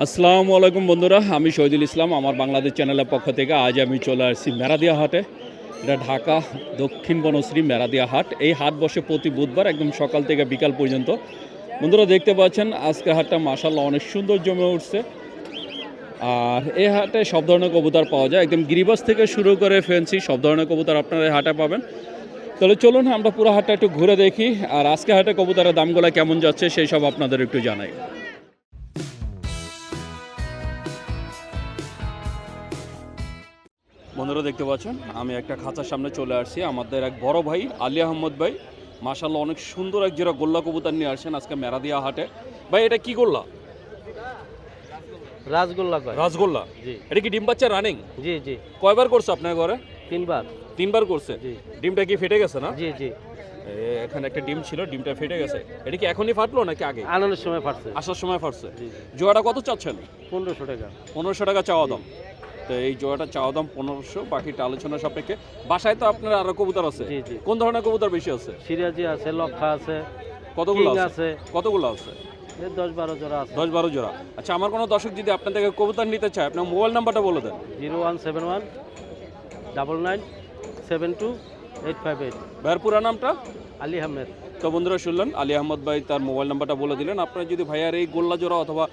আসসালামু আলাইকুম বন্ধুরা, আমি শহীদুল ইসলাম, আমার বাংলাদেশ চ্যানেলের পক্ষ থেকে আজ আমি চলে আসছি মেরাদিয়া হাটে। এটা ঢাকা, দক্ষিণ বনশ্রী মেরাদিয়া হাট। এই হাট বসে প্রতি বুধবার একদম সকাল থেকে বিকাল পর্যন্ত। বন্ধুরা, দেখতে পাচ্ছেন আজকে হাটটা মাসাল্লাহ অনেক সুন্দর জমে উঠছে। আর এই হাটে সব ধরনের কবুতর পাওয়া যায়। একদম গিরিবাস থেকে শুরু করে ফেন্সি সব ধরনের কবুতর আপনারা এই হাটে পাবেন। তাহলে চলুন, আমরা পুরো হাটটা একটু ঘুরে দেখি। আর আজকে হাটে কবুতরের দামগুলো কেমন যাচ্ছে, সেই সব আপনাদের একটু জানাই। বন্ধুরা দেখতে পাচ্ছেন আমি একটা খাঁচার সামনে চলে আসছি। আমাদের এক বড় ভাই আলী আহমদ ভাই। মাশাল্লাহ অনেক সুন্দর এক জোড়া গোল্লা কবুতর নিয়ে আসছেন আজকে মেরাদিয়া হাটে। ভাই এটা কি গোল্লা? রাসগোল্লা কয়। রাসগোল্লা? জি। এটা কি ডিম বাচ্চা রানিং জি জি। কয়বার করছে আপনার ঘরে? তিনবার। তিনবার করছে? জি। ডিমটা কি ফেটে গেছে না? জি জি। এখানে একটা ডিম ছিল ডিমটা ফেটে গেছে। এটা কি এখনই ফাটলো নাকি আগে? আনন্দের সময় ফাটছে। আসার সময় ফাটছে। জোয়াটা কত চাচ্ছেন? পনেরোশো টাকা। পনেরোশো টাকা চাওয়া দাম। তো এই জোড়াটা চাওয়া দাম পনেরোশো বাকিটা আলোচনা সাপেক্ষে। বাসায় তো আপনার আরও কবুতর আছে। কোন ধরনের কবুতর বেশি আছে? সিরাজি আছে লক্ষা আছে কতগুলো আছে? কতগুলো আছে? দশ বারো জোড়া আছে। দশ বারো জোড়া। আচ্ছা আমার কোনো দর্শক যদি আপনার থেকে কবুতর নিতে চায় আপনার মোবাইল নাম্বারটা বলে দেন। Zero one seven one double nine seven two eight five eight. ভাইয়ের পুরা নামটা? আলী আহমেদ। তো বন্ধুরা শুনলেন, আলী আহমদ ভাই তার মোবাইল নাম্বারটা বলে দিলেন। আপনারা যদি ভাইয়ার এই গোল্লা জোড়া অথবা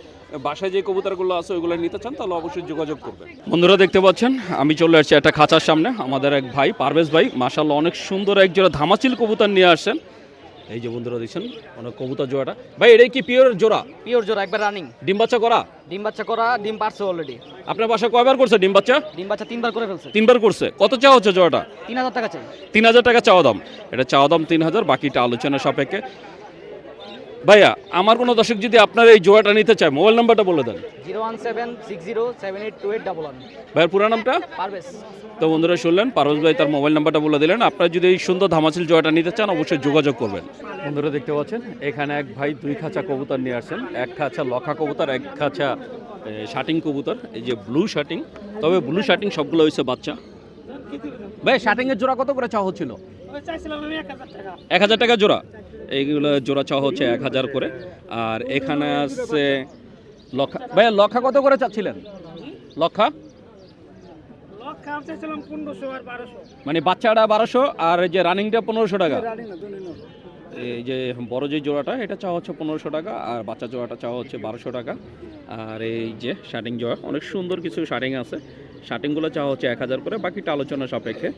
বাসায় যে কবুতরগুলো আছে, ওইগুলো নিতে চান, তাহলে অবশ্যই যোগাযোগ করবেন। বন্ধুরা দেখতে পাচ্ছেন, আমি চলে আসছি একটা খাঁচার সামনে। আমাদের এক ভাই, পারভেজ ভাই মাসাল্লাহ অনেক সুন্দর এক জোড়া ধামাচিল কবুতর নিয়ে আসছেন। এই যে বন্ধুরা দেখছেন অনেক কবুতর জোড়াটা। ভাই এটাই কি পিওর জোড়া? পিওর জোড়া একবার রানিং ডিম বাচ্চা করা? ডিম বাচ্চা করা ডিম পারছে অলরেডি আপনার বাসা কয়বার করছে ডিম বাচ্চা? ডিম বাচ্চা তিনবার করে ফেলছে। তিনবার করছে। কত চাওয়া হচ্ছে জোড়াটা? তিন হাজার টাকা চাই। তিন হাজার টাকা চাওয়া দাম। এটা চাওয়া দাম তিন হাজার বাকিটা আলোচনা সাপেক্ষে। ভাইয়া আমার কোনো দর্শক যদি আপনার এই জোয়াটা নিতে চায় মোবাইল নাম্বারটা বলে দেন। Zero one seven six zero seven eight two eight double one. ভাইয়ের পুরা নামটা? তো বন্ধুরা শুনলেন পারভেজ ভাই তার মোবাইল নাম্বারটা বলে দিলেন। আপনারা যদি এই সুন্দর ধামাচিল জোড়াটা নিতে চান অবশ্যই যোগাযোগ করবেন। বন্ধুরা দেখতে পাচ্ছেন এখানে এক ভাই দুই খাঁচা কবুতর নিয়ে আসছেন। এক খাঁচা লখা কবুতর এক খাঁচা শার্টিং কবুতর এই যে ব্লু শার্টিং তবে ব্লু শার্টিং সবগুলো হয়েছে বাচ্চা। ভাই শার্টিংয়ের জোড়া কত করে চাওয়া হচ্ছিল? এক হাজার টাকা। জোড়া? এইগুলো জোড়া চাওয়া হচ্ছে এক হাজার করে। আর এখানে আছে লক্ষা। ভাইয়া লক্ষা কত করে চাচ্ছিলেন? লক্ষা? মানে বাচ্চাটা বারোশো আর এই যে রানিংটা পনেরোশো টাকা? এই যে বড় যে জোড়াটা এটা চাওয়া হচ্ছে পনেরোশো টাকা আর বাচ্চা জোড়াটা চাওয়া হচ্ছে বারোশো টাকা। আর এই যে শার্টিং জোড়া অনেক সুন্দর কিছু শার্টিং আছে। শার্টিংগুলো চাওয়া হচ্ছে এক হাজার করে বাকিটা আলোচনা সাপেক্ষে।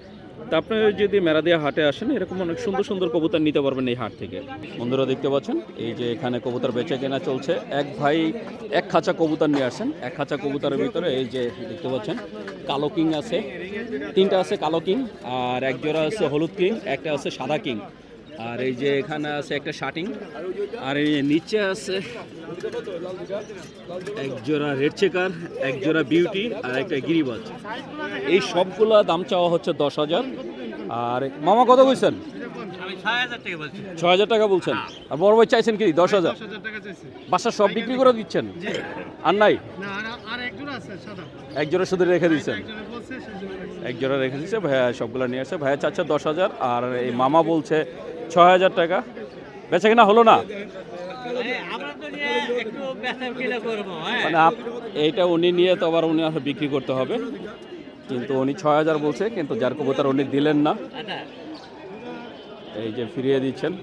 তা আপনি যদি মেরাদিয়া হাটে আসেন, এরকম অনেক সুন্দর সুন্দর কবুতর নিতে পারবেন এই হাট থেকে। বন্ধুরা দেখতে পাচ্ছেন, এই যে এখানে কবুতর বেচে কেনা চলছে। এক ভাই এক খাঁচা কবুতর নিয়ে আসেন। এক খাঁচা কবুতরের ভিতরে এই যে দেখতে পাচ্ছেন, কালো কিং আছে। তিনটা আছে কালো কিং, আর এক জোড়া আছে হলুদ কিং, একটা আছে সাদা কিং। আর এই যে এখানে আছে একটা শার্টিং আর এই নিচে আছে এক জোড়া রেড চেকার, এক জোড়া বিউটি আর একটা গিরিবাজ এই সবগুলা দাম চাওয়া হচ্ছে দশ হাজার। আর মামা কত বলছেন? ছয় হাজার টাকা বলছেন। আর বড় ভাই চাইছেন কি? দশ হাজার। বাসা সব বিক্রি করে দিচ্ছেন? আর নাই? এক জোড়া শুধু রেখে দিচ্ছেন? এক জোড়া রেখে দিচ্ছে, ভাইয়া সবগুলো নিয়ে আসছে। ভাইয়া চাচ্ছে দশ হাজার। আর এই মামা বলছে ছয় হাজার টাকা। বেচা কিনা হলো না? মানে আপ- এইটা উনি নিয়ে তো আবার উনি আসলে বিক্রি করতে হবে। কিন্তু উনি ছয় হাজার বলছে কিন্তু যার কবুতর উনি দিলেন না। এই যে ফিরিয়ে দিচ্ছেন।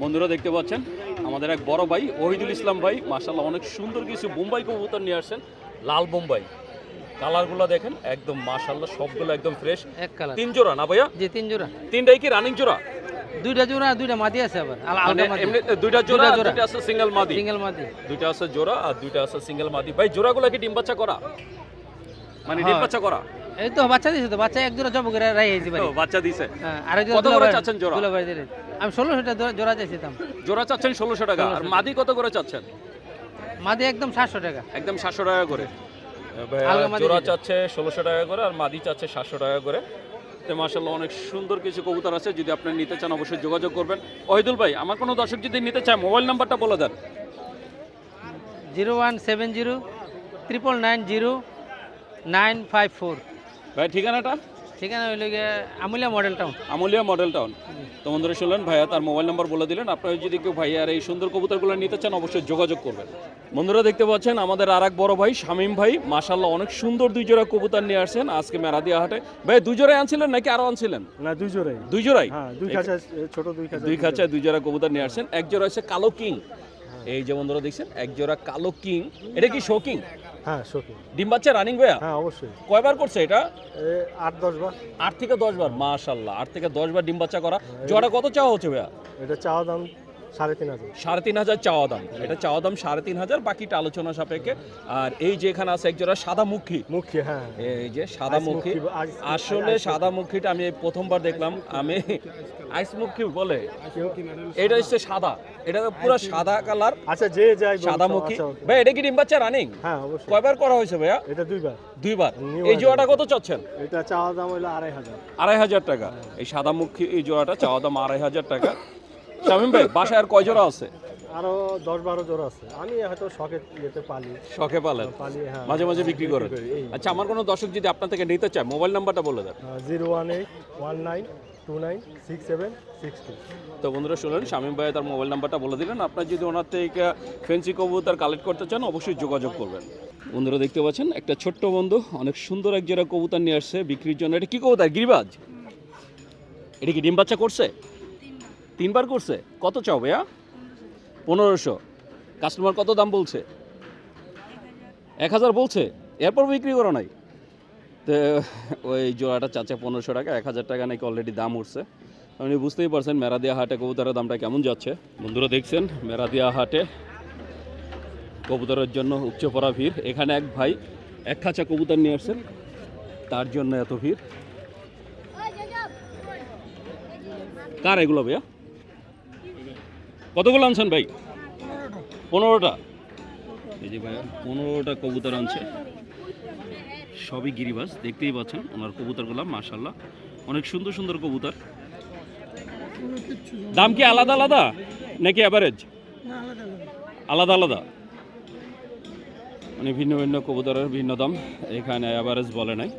বন্ধুরা দেখতে পাচ্ছেন আমাদের এক বড় ভাই ওহিদুল ইসলাম ভাই মাসাল্লাহ অনেক সুন্দর কিছু বোম্বাই কবুতর নিয়ে আসছেন লাল বোম্বাই। কালারগুলো দেখেন একদম মাশাল্লাহ সবগুলো একদম ফ্রেশ এক কালার। তিন জোড়া না ভাইয়া? জি তিন জোড়া। তিনটাই কি রানিং জোড়া? দুইটা জোড়া দুইটা মাদি আছে আবার। মানে এমনি দুইটা জোড়া দুইটা আছে সিঙ্গেল মাদি। সিঙ্গেল মাদি। দুইটা আছে জোড়া আর দুইটা আছে সিঙ্গেল মাদি। ভাই জোড়াগুলো কি ডিম বাচ্চা করা? মানে ডিম হ্যাঁ। বাচ্চা করা? এই তো বাচ্চা দিছে তো বাচ্চা এক জোড়া জব করে রাই আইছি ও, বাচ্চা দিছে। হ্যাঁ আরেক কত করে চাচ্ছেন জোড়া? দিলে আমি ষোলোশো টাকা জোড়া চাইছিলাম জোড়া চাচ্ছেন ষোলোশো টাকা। আর মাদি কত করে চাচ্ছেন? মাদি একদম সাতশো টাকা। একদম সাতশো টাকা করে। জোড়া চাচ্ছে ষোলোশো টাকা করে আর মাদি চাচ্ছে সাতশো টাকা করে। তো মার্শাল্লাহ অনেক সুন্দর কিছু কবুতর আছে যদি আপনি নিতে চান অবশ্যই যোগাযোগ করবেন। ওহিদুল ভাই আমার কোনো দর্শক যদি নিতে চায় মোবাইল নাম্বারটা বলে দেন। Zero one seven zero triple nine zero nine five four. ভাই ঠিকানাটা? ঠিকানা হইল গিয়ে Amulia model town Amlia model town তো বন্ধুরা শুনলেন ভাইয়া তার মোবাইল নাম্বার বলে দিলেন। আপনারা যদি কেউ ভাইয়ার এই সুন্দর কবুতরগুলো নিতে চান অবশ্যই যোগাযোগ করবেন। বন্ধুরা দেখতে পাচ্ছেন আমাদের আর এক বড় ভাই শামীম ভাই অনেক সুন্দর দুই জোড়া কবুতর নিয়ে আসছেন আজকে মেরাদিয়া হাটে। ভাই দুই জোড়াই আনছিলেন নাকি আরও আনছিলেন? না দুই জোড়াই। দুই জোড়াই? হ্যাঁ দুই খাঁচা ছোট দুই খাঁচা দুই খাঁচায় দুই জোড়া কবুতর নিয়ে আসছেন। এক জোড়া হচ্ছে কালো কিং। এই যে বন্ধুরা দেখছেন এক জোড়া কালো কিং। এটা কি শো কিং হ্যাঁ শোকে ডিম বাচ্চা রানিং ভাইয়া? হ্যাঁ অবশ্যই। কয়বার করছে এটা? আট দশ বার। আট থেকে দশ বার মাশাল্লাহ আট থেকে দশ বার ডিম বাচ্চা করা। জোড়া কত চাওয়া হচ্ছে ভাইয়া? এটা চাওয়া দাম সাড়ে তিন হাজার। চাওয়া দাম। এটা চাওয়া দাম সাড়ে তিন হাজার বাকিটা আলোচনা সাপেক্ষে। আর এই যে এখানে আছে একজোড়া মুখী হ্যাঁ। এই যে আসলে আমি প্রথমবার দেখলাম। আমি আইস মুখী বলে। এটা হচ্ছে সাদা। এটা পুরো সাদা কালার। আচ্ছা যে যাই বলুক, সাদা মুখী আচ্ছা, ভাই এটা কি ডিম বাচ্চা রানিং? হ্যাঁ অবশ্যই। কয়বার করা হয়েছে ভাইয়া? এটা দুইবার। দুইবার। এই জোড়াটা কত চাচ্ছেন? এটা চাওয়া দাম হইল আড়াই হাজার। আড়াই হাজার টাকা। এই সাদা মুখী এই জোড়াটা চাওয়া দাম আড়াই হাজার টাকা। শামিম ভাই বাসায় আর কয় জোড়া আছে? আরও দশ বারো জোড়া আছে। আমি হয়তো শখে ইয়েতে পালি। শখে পালেন? পালি হ্যাঁ। মাঝে মাঝে বিক্রি করেন? আচ্ছা আমার কোনো দর্শক যদি আপনার থেকে নিতে চায় মোবাইল নাম্বারটা বলে দেন। Zero one eight one nine two nine six seven six two. তো বন্ধুরা শুনলেন শামীম ভাই তার মোবাইল নাম্বারটা বলে দিলেন। আপনার যদি ওনার থেকে ফেন্সি কবুতর কালেক্ট করতে চান অবশ্যই যোগাযোগ করবেন। বন্ধুরা দেখতে পাচ্ছেন একটা ছোট্ট বন্ধু অনেক সুন্দর এক জোড়া কবুতর নিয়ে আসছে বিক্রির জন্য। এটা কি কবুতর? গিরিবাজ? এটা কি ডিম বাচ্চা করছে? তিনবার করছে? কত চাও ভাইয়া? পনেরোশো। কাস্টমার কত দাম বলছে? এক হাজার বলছে? এরপর বিক্রি করো নাই। তো, ওই জোড়াটা চাচ্ছে পনেরোশো টাকা, এক হাজার টাকা নাকি অলরেডি দাম উঠছে। আপনি বুঝতেই পারছেন, মেরাদিয়া হাটে কবুতরের দামটা কেমন যাচ্ছে। বন্ধুরা দেখছেন, মেরাদিয়া হাটে কবুতরের জন্য উপচে পড়া ভিড়। এখানে এক ভাই এক খাঁচা কবুতর নিয়ে আসছেন। তার জন্য এত ভিড়। কার এগুলো ভাইয়া? কতগুলো আনছেন ভাই? পনেরোটা। এই যে ভাইয়া পনেরোটা কবুতর আনছে। সবই গিরিবাজ দেখতেই পাচ্ছেন ওনার কবুতরগুলো মাশাল্লাহ অনেক সুন্দর সুন্দর কবুতর। দাম কি আলাদা আলাদা নাকি অ্যাভারেজ আলাদা আলাদা। মানে ভিন্ন ভিন্ন কবুতরের ভিন্ন দাম। এখানে অ্যাভারেজ বলে নাই।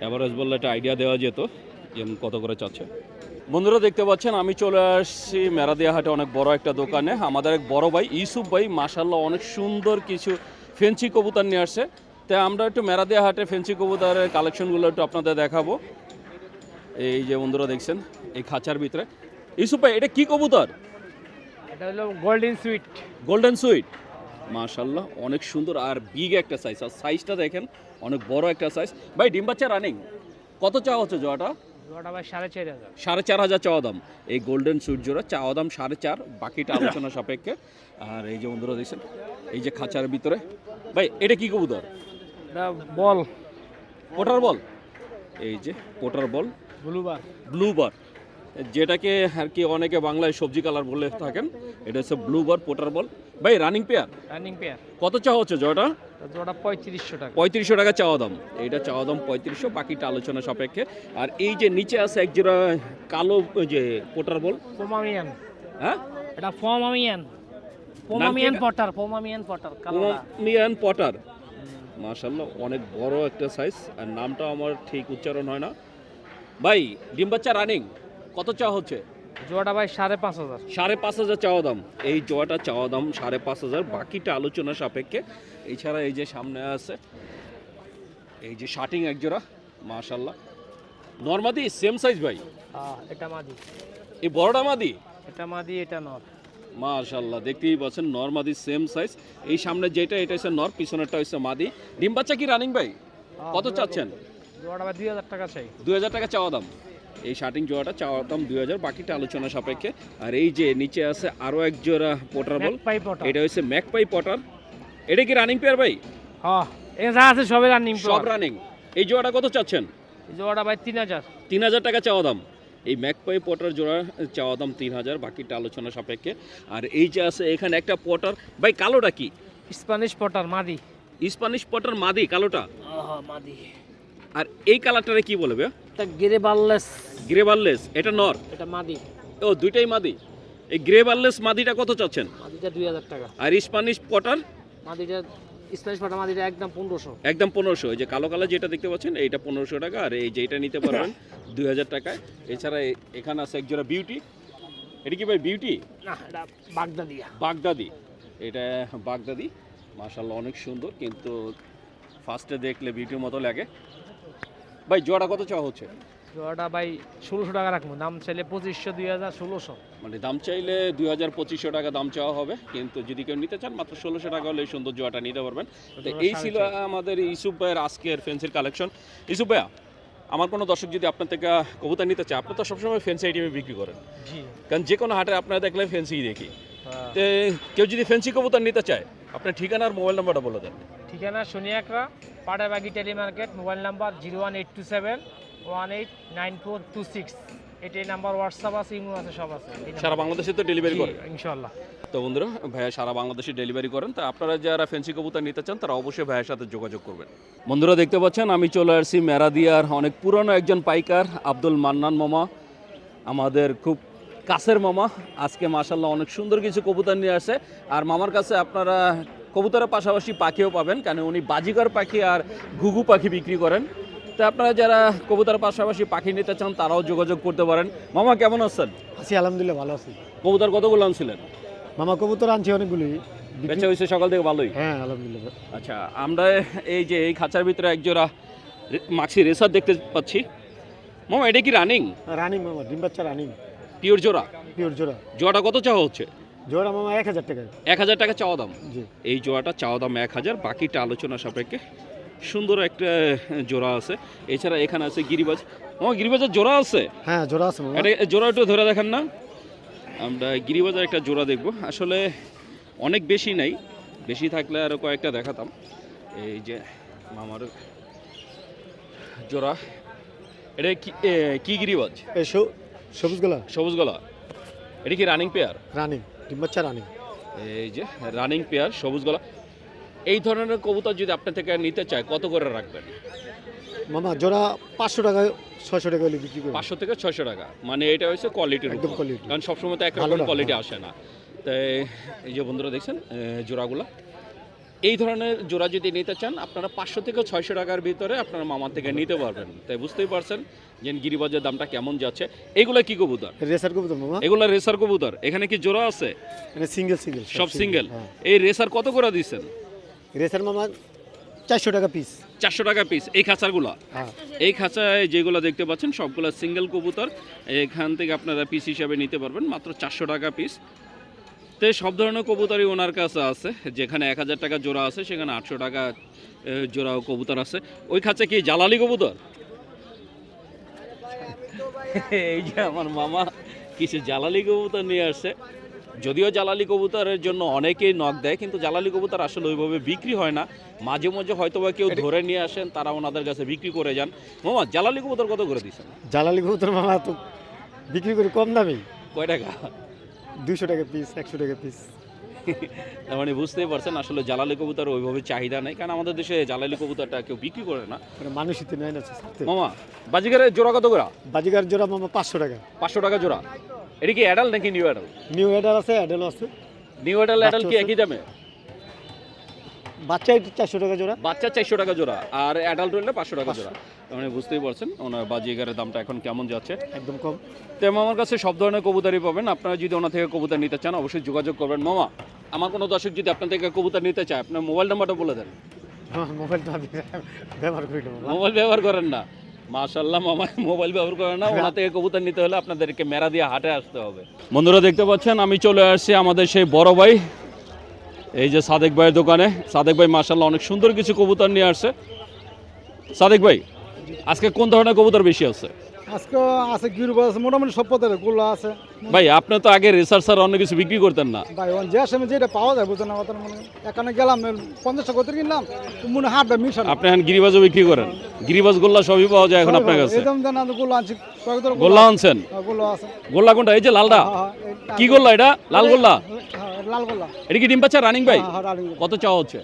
অ্যাভারেজ বললে একটা আইডিয়া দেওয়া যেত যে কত করে চাচ্ছে। বন্ধুরা দেখতে পাচ্ছেন আমি চলে আসছি মেরাদিয়া হাটে অনেক বড় একটা দোকানে। আমাদের এক বড় ভাই ইউসুফ ভাই মাশাল্লাহ অনেক সুন্দর কিছু ফেন্সি কবুতর নিয়ে আসছে। তাই আমরা একটু মেরাদিয়া হাটে ফেন্সি কবুতরের কালেকশনগুলো একটু আপনাদের দেখাবো। এই যে বন্ধুরা দেখছেন এই খাঁচার ভিতরে। ইউসুফ ভাই এটা কি কবুতর? এটা হলো গোল্ডেন সুইট গোল্ডেন সুইট মাশাল্লাহ অনেক সুন্দর আর বিগ একটা সাইজ আর সাইজটা দেখেন অনেক বড় একটা সাইজ ভাই ডিম বাচ্চা রানিং কত চাওয়া হচ্ছে জোয়াটা? সাড়ে চার হাজার। চাওয়া দাম। এই গোল্ডেন জোড়া চাওয়া দাম সাড়ে চার বাকিটা আলোচনা সাপেক্ষে। আর এই যে বন্ধুরা দেখছেন এই যে খাঁচার ভিতরে। ভাই এটা কি কবুতর? বল। পোটার বল? এই যে পোটার বল। ব্লুবার ব্লুবার যেটাকে আর কি অনেকে বাংলায় সবজি কালার বলে থাকেন এটা হচ্ছে ব্লুবার পোটার বল। ভাই রানিং পেয়ার রানিং পেয়ার কত চাওয়া হচ্ছে জয়টা জোড়া পঁয়ত্রিশশো টাকা। পঁয়ত্রিশশো টাকা চাওয়া দাম। এইটা চাওয়া দাম পঁয়ত্রিশশো বাকিটা আলোচনা সাপেক্ষে। আর এই যে নিচে আছে এক জোড়া কালো যে পোটার বল। পোমামিয়ান হ্যাঁ? এটা pomeranian pomeranian pouter pomeranian Potter কালোটা মিয়ান পটার মাশাল্লাহ অনেক বড় একটা সাইজ আর নামটা আমার ঠিক উচ্চারণ হয় না। ভাই ডিম বাচ্চা রানিং কত চাওয়া হচ্ছে? জোড়াটা ভাই সাড়ে পাঁচ হাজার। সাড়ে পাঁচ হাজার চাওয়া দাম। এই জোয়াটা চাওয়া দাম সাড়ে পাঁচ হাজার। বাকিটা আলোচনা সাপেক্ষে। এছাড়া এই যে সামনে আছে এই যে শার্টিং এক জোড়া মাশাল্লাহ নর্মাদি সেম সাইজ ভাই। হ্যাঁ এটা মাদি। এই বড়টা মাদি? এটা মাদি এটা নর। মাশাল্লাহ দেখতেই পাচ্ছেন নর্মাদি সেম সাইজ এই সামনে যেটা এটা হচ্ছে নর পিছনেরটা হচ্ছে মাদি। ডিম বাচ্চা কি রানিং ভাই? কত চাচ্ছেন? জোড়াটা ভাই দুই হাজার টাকা চাই। দুই হাজার টাকা চাওয়া দাম। এই শার্টিং জোড়াটা চাওয়া দাম দুই হাজার বাকিটা আলোচনা সাপেক্ষে। আর এই যে নিচে আছে আরও এক জোড়া পোটার বল এটা হচ্ছে ম্যাকপাই পটার এটা কি রানিং পেয়ার ভাই? হ্যাঁ যা আছে সবই রানিং সব রানিং এই জোড়াটা কত চাচ্ছেন? এই জোড়াটা ভাই তিন হাজার। তিন হাজার টাকা চাওয়া দাম। এই ম্যাকপাই পটার জোড়া চাওয়া দাম তিন হাজার বাকিটা আলোচনা সাপেক্ষে। আর এই যে আছে এখানে একটা পটার ভাই কালোটা কি? স্প্যানিশ পটার মাদি। স্প্যানিশ পটার মাদি কালোটা? হ্যাঁ মাদি। আর এই কালারটারে কি বলবে এটা গেরে বাল্লেস গ্রেভারলেস এটা নর এটা মাদি। ও দুইটাই মাদি। এই গ্রেভারলেস মাদিটা কত চাচ্ছেন? মাদিটা দুই হাজার টাকা। আর স্প্যানিশ পটার? মাদিটা স্প্যানিশ পাটা মাদিটা একদম পনেরোশো। একদম পনেরোশো। এই যে কালো কালো যেটা দেখতে পাচ্ছেন এইটা পনেরোশো টাকা। আর এই যেটা নিতে পারবেন দুই হাজার টাকায়। এছাড়া এখানে আছে একজোড়া বিউটি এটা কি ভাই বিউটি না এটা বাগদা দিয়া বাগদাদি। এটা বাগদাদি। মাশাল্লাহ অনেক সুন্দর কিন্তু ফার্স্টে দেখলে বিউটির মতো লাগে। ভাই জোড়া কত চাওয়া হচ্ছে? ওটা ভাই ষোলোশো টাকা রাখব দাম চাইলে পঁচিশশো দুই হাজার ষোলোশো। মানে দাম চাইলে দুই হাজার পঁচিশশো টাকা দাম চাওয়া হবে কিন্তু যদি কেউ নিতে চান মাত্র ষোলোশো টাকা হলে এই সুন্দর জোয়াটা নিতে পারবেন। তো এই ছিল আমাদের ইসুফ ভাইয়ের আজকের ফেন্সির কালেকশন। ইসুফ ভাইয়া আমার কোনো দর্শক যদি আপনার থেকে কবুতর নিতে চায় আপনি তো সবসময় ফেন্সি আইটেমে বিক্রি করেন। জি। কারণ যে কোনো হাটে আপনারা দেখলে ফেন্সি দেখি। তো কেউ যদি ফেন্সি কবুতর নিতে চায় আপনার ঠিকানা আর মোবাইল নাম্বারটা বলে দেন। ঠিকানা সোনিয়াকড়া পাড়াবাগি tele market mobile number zero one eight two seven one eight nine four two six. এটি নাম্বার হোয়াটসঅ্যাপ আছে ইমো আছে সব আছে। সারা বাংলাদেশে তো ডেলিভারি করে। ইনশাল্লাহ তো বন্ধুরা ভাইয়া সারা বাংলাদেশে ডেলিভারি করেন। তো আপনারা যারা ফেন্সি কবুতর নিতে চান তারা অবশ্যই ভাইয়ের সাথে যোগাযোগ করবেন। বন্ধুরা দেখতে পাচ্ছেন আমি চলে আসছি মেরাদিয়ার অনেক পুরনো একজন পাইকার আব্দুল মান্নান মামা আমাদের খুব কাছের মামা। আজকে মাসাল্লাহ অনেক সুন্দর কিছু কবুতর নিয়ে আসে। আর মামার কাছে আপনারা কবুতরের পাশাপাশি পাখিও পাবেন কারণ উনি বাজিকর পাখি আর ঘুঘু পাখি বিক্রি করেন। তো আপনারা যারা কবুতরের পাশাপাশি পাখি নিতে চান তারাও যোগাযোগ করতে পারেন। মামা কেমন আছেন? আছি আলহামদুলিল্লাহ ভালো আছি। কবুতর কতগুলো আনছিলেন? মামা কবুতর আনছি অনেকগুলি। বেচা হয়েছে সকাল থেকে ভালোই? হ্যাঁ আলহামদুলিল্লাহ। আচ্ছা আমরা এই যে এই খাঁচার ভিতরে একজোড়া মাছি রেসার দেখতে পাচ্ছি। মামা এটা কি রানিং রানিং মামা ডিম বাচ্চা রানিং পিওর জোড়া? পিওর জোড়া। জোড়াটা কত চাওয়া হচ্ছে? জোড়া মামা এক হাজার টাকা এক হাজার টাকা চাওয়া দাম? জি। এই জোড়াটা চাওয়া দাম এক হাজার বাকিটা আলোচনা সাপেক্ষে সুন্দর একটা জোড়া আছে। এছাড়া এখানে আছে গিরিবাজ। মামা গিরিবাজের জোড়া আছে? হ্যাঁ জোড়া আছে এটা জোড়া একটু ধরে দেখেন না। আমরা গিরিবাজার একটা জোড়া দেখব। আসলে অনেক বেশি নাই। বেশি থাকলে আরও কয়েকটা দেখাতাম। এই যে মামার জোড়া। এটা কি কি গিরিবাজ? এই সবুজ গোলা সবুজ গলা এটা কি রানিং পেয়ার রানিং ডিম বাচ্চা রানিং এই যে রানিং পেয়ার সবুজ গলা এই ধরনের কবুতর যদি আপনার থেকে নিতে চায় কত করে রাখবেন? মামা জোড়া পাঁচশো টাকা ছয়শো টাকা হলে বিক্রি করি পাঁচশো থেকে ছয়শো টাকা। মানে এটা হচ্ছে কোয়ালিটির একদম quality। কারণ সবসময় তো একরকম কোয়ালিটি হ্যাঁ। আসে না। তাই এই যে বন্ধুরা দেখছেন জোড়াগুলো। এই ধরনের জোড়া যদি নিতে চান আপনারা পাঁচশো থেকে ছয়শো টাকার ভিতরে আপনারা মামার থেকে নিতে পারবেন। তাই বুঝতেই পারছেন যে গিরিবাজের দামটা কেমন যাচ্ছে। এগুলো কি কবুতর? রেসার কবুতর মামা। এগুলো রেসার কবুতর। এখানে কি জোড়া আছে? সিঙ্গেল সিঙ্গেল সব সিঙ্গেল হ্যাঁ। এই রেসার কত করে দিচ্ছেন? রেসার মামা চারশো টাকা পিস চারশো টাকা পিস এই খাঁচারগুলো হ্যাঁ। এই খাঁচায় যেগুলো দেখতে পাচ্ছেন সবগুলো সিঙ্গেল কবুতর। এখান থেকে আপনারা পিস হিসাবে নিতে পারবেন মাত্র চারশো টাকা পিস তো সব ধরনের কবুতরই ওনার কাছে আছে। যেখানে এক হাজার টাকা জোড়া আছে সেখানে আটশো টাকা জোড়া কবুতর আছে। ওই খাচ্ছে কি জালালি কবুতর? এই যে আমার মামা কিছু জালালি কবুতর নিয়ে আসছে। যদিও জালালি কবুতরের জন্য অনেকেই নখ দেয় কিন্তু জালালি কবুতর আসলে ওইভাবে বিক্রি হয় না। মাঝে মাঝে হয়তো বা কেউ ধরে নিয়ে আসেন তারা ওনাদের কাছে বিক্রি করে যান। মামা জালালি কবুতর কত করে দিচ্ছেন জালালি কবুতর মামা তো বিক্রি করি কম দামে। কয় টাকা? দুশো টাকা পিস একশো টাকা পিস তার মানে বুঝতেই পারছেন আসলে জ্বালালি কবুতর ওইভাবে চাহিদা নেই। কারণ আমাদের দেশে জালালি কবুতরটা কেউ বিক্রি করে না। মানে মানুষই তো নেয় না মামা বাজিকারের জোড়া কত করে? বাজিগার জোড়া মামা পাঁচশো টাকা। পাঁচশো টাকা জোড়া। এটা কি অ্যাডাল নাকি নিউ অ্যাডাল নিউ অ্যাডাল আছে অ্যাডাল আছে। নিউ অ্যাডাল অ্যাডাল কি একই দামে? বাচ্চা চারশো টাকা জোড়া। বাচ্চা চারশো টাকা জোড়া। আর অ্যাডাল্ট হলে পাঁচশো টাকা জোড়া। মানে বুঝতেই পারছেন ওনার বাজিকারের দামটা এখন কেমন যাচ্ছে। একদম কম। তো আমার কাছে সব ধরনের কবুতারই পাবেন। আপনারা যদি ওনা থেকে কবুতর নিতে চান অবশ্যই যোগাযোগ করবেন। মামা আমার কোনো দর্শক যদি আপনার থেকে কবুতর নিতে চায় আপনার মোবাইল নাম্বারটা বলে দেন। মোবাইল তো ব্যবহার করি মোবাইল ব্যবহার করেন না। মাশাল্লাহ মামা মোবাইল ব্যবহার করেন না। ওনা থেকে কবুতর নিতে হলে আপনাদেরকে মেরা দিয়ে হাটে আসতে হবে। বন্ধুরা দেখতে পাচ্ছেন আমি চলে আসছি আমাদের সেই বড় ভাই। এই যে সাদেক ভাইয়ের দোকানে। সাদেক ভাই মাশাল্লাহ অনেক সুন্দর কিছু কবুতর নিয়ে আসছে। সাদেক ভাই আজকে কোন ধরনের কবুতর বেশি আছে? আজকে আছে গিরুবা আছে মোটামুটি সব পদেরগুলো আছে। ভাই আপনি তো আগে রিসার্চ স্যার অন্য কিছু বিক্রি করতেন না। ভাই ওন যে সময় যেটা পাওয়া যায় বুঝছেন আমার মনে এখানে গেলাম পঞ্চাশ টাকা করে কিনলাম মনে হাটটা মিশাল আপনি এখন গিরিবাজও বিক্রি করেন। গিরিবাজ গোল্লা সবই পাওয়া যায় এখন আপনার কাছে। একদম জানা গুলো আনছি গোল্লা আনছেন? গুলো আছে। গোল্লা কোনটা? এই যে লালটা? হ্যাঁ, হ্যাঁ, কি গোল্লা এটা? লাল গোল্লা? এটা কি ডিম পাচ্ছা রানিং ভাই? হ্যাঁ, হ্যাঁ। কত চাওয়া হচ্ছে?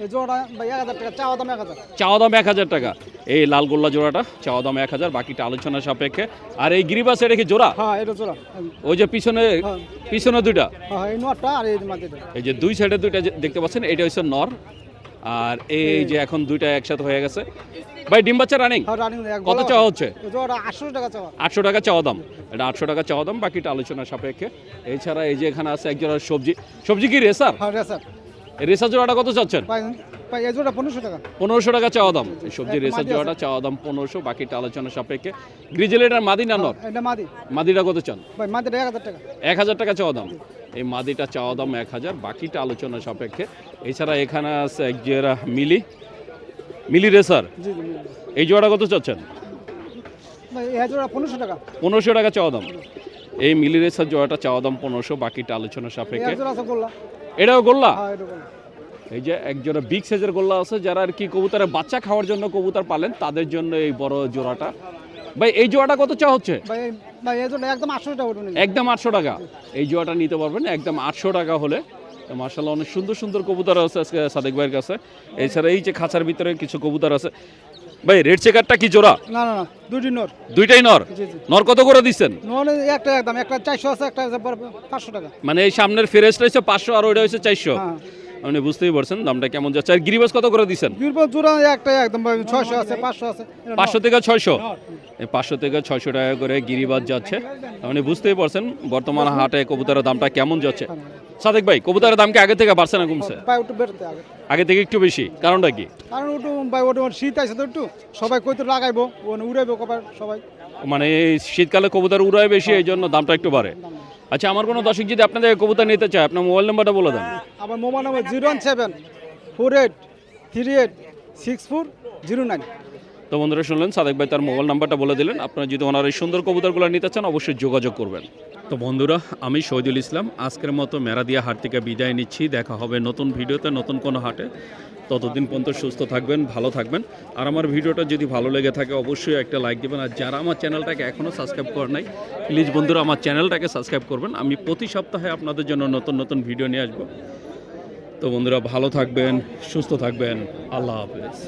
চাওয়া দাম এক হাজার। টাকা। এই লাল গোল্লা জোড়াটা চাওয়া দাম এক হাজার বাকিটা আলোচনা সাপেক্ষে। আর এই গিরিবাস এটা কি জোড়া? হ্যাঁ জোড়া। ওই যে পিছনে। পিছনে দুইটা? এই যে দুই সাইডে দুইটা দেখতে পাচ্ছেন এটা হচ্ছে নর। আর এই যে এখন দুইটা একসাথে হয়ে গেছে। ভাই ডিম বাচ্চা রানিং কত চাওয়া হচ্ছে? আটশো টাকা চাওয়া। দাম। এটা আটশো টাকা চাওয়া দাম বাকিটা আলোচনা সাপেক্ষে। এছাড়া এই যে এখানে আছে একজোড়া সবজি। সবজি কি রেসার? হ্যাঁ রেসার। জোড়াটা কত চাচ্ছেন? জোড়া পনেরোশো টাকা। চাওয়া দাম। সবজি রেসার জোড়াটা চাওয়া দাম পনেরোশো বাকিটা আলোচনা সাপেক্ষে। গ্রিজেলেটার মাদি না নর? এটা মাদিটা কত চান? এক এক হাজার টাকা চাওয়া দাম। এই মাদিটা চাওয়া দাম এক হাজার বাকিটা আলোচনা সাপেক্ষে। এছাড়া এখানে আছে এক জোড়া মিলি। মিলি রেসার। এই জোড়াটা কত চাচ্ছেন? জোড়া পনেরোশো টাকা। চাওয়া দাম। এই মিলি রেসার জোড়াটা চাওয়া দাম পনেরোশো বাকিটা আলোচনা সাপেক্ষে। জোড়া এটাও গোল্লা? হ্যাঁ গোল্লা। এই যে একজোড়া বিগ সাইজের গোল্লা আছে যারা আর কি কবুতরের বাচ্চা খাওয়ার জন্য কবুতর পালেন তাদের জন্য এই বড় জোড়াটা। ভাই এই জোয়াটা কত চা হচ্ছে? একদম আটশো টাকা এই জোড়াটা নিতে পারবেন একদম আটশো টাকা হলে। মার্শাল্লাহ অনেক সুন্দর সুন্দর কবুতর আছে আজকে সাদেক ভাইয়ের কাছে। এছাড়া এই যে খাঁচার ভিতরে কিছু কবুতর আছে। ভাই রেড চেকারটা কি জোড়া? না না না দুইটি নোট দুইটাই নর? নর কত করে দিচ্ছেন? একটা একদম একটা চারশো আছে একটা পাঁচশো টাকা। মানে এই সামনের ফেরেস্টটা হচ্ছে পাঁচশো আর ওইটা হচ্ছে চারশো। হ্যাঁ। আপনি বুঝতেই পারছেন দামটা কেমন যাচ্ছে? আর গিরিবাস কত করে দিচ্ছেন? বীরপুর জোড়া একটা একদম ছয়শো আছে পাঁচশো আছে। পাঁচশো থেকে ছয়শো? এই পাঁচশো থেকে ছয়শো টাকা করে গিরিবাজ যাচ্ছে। আপনি বুঝতেই পারছেন বর্তমান হাটে কবুতরের দামটা কেমন যাচ্ছে। সাদেক ভাই কবুতরের দাম কি আগে থেকে বাড়ছে না কমছে? ভাই একটু বেরোতে আগে। আগে থেকে একটু বেশি কারণটা কি? কারণ ওটু ভাই ওটু শীত আছে তো একটু। সবাই কইতে লাগাইবো ওখানে উড়াইবো কবার সবাই। মানে শীতকালে কবুতর উড়ায় বেশি, এই জন্য দামটা একটু বাড়ে। আচ্ছা আমার কোনো দর্শক যদি আপনাদের কবুতর নিতে চায়, আপনার মোবাইল নাম্বারটা বলে দেন। আমার mobile number zero one seven, four eight, three eight, six four zero nine. তো বন্ধুরা শুনলেন, সাদেক ভাই তার মোবাইল নাম্বারটা বলে দিলেন। আপনারা যদি ওনার এই সুন্দর কবুতরগুলো নিতে চান, অবশ্যই যোগাযোগ করবেন। তো বন্ধুরা, আমি শহীদুল ইসলাম, আজকের মতো মেরাদিয়া হাট থেকে বিদায় নিচ্ছি। দেখা হবে নতুন ভিডিওতে, নতুন কোনো হাটে। ততদিন পর্যন্ত সুস্থ থাকবেন, ভালো থাকবেন। আর আমার ভিডিওটা যদি ভালো লেগে থাকে, অবশ্যই একটা লাইক দেবেন। আর যারা আমার চ্যানেলটাকে এখনও সাবস্ক্রাইব করে নাই প্লিজ বন্ধুরা, আমার চ্যানেলটাকে সাবস্ক্রাইব করবেন। আমি প্রতি সপ্তাহে আপনাদের জন্য নতুন নতুন ভিডিও নিয়ে আসব। তো বন্ধুরা, ভালো থাকবেন, সুস্থ থাকবেন। আল্লাহ হাফেজ।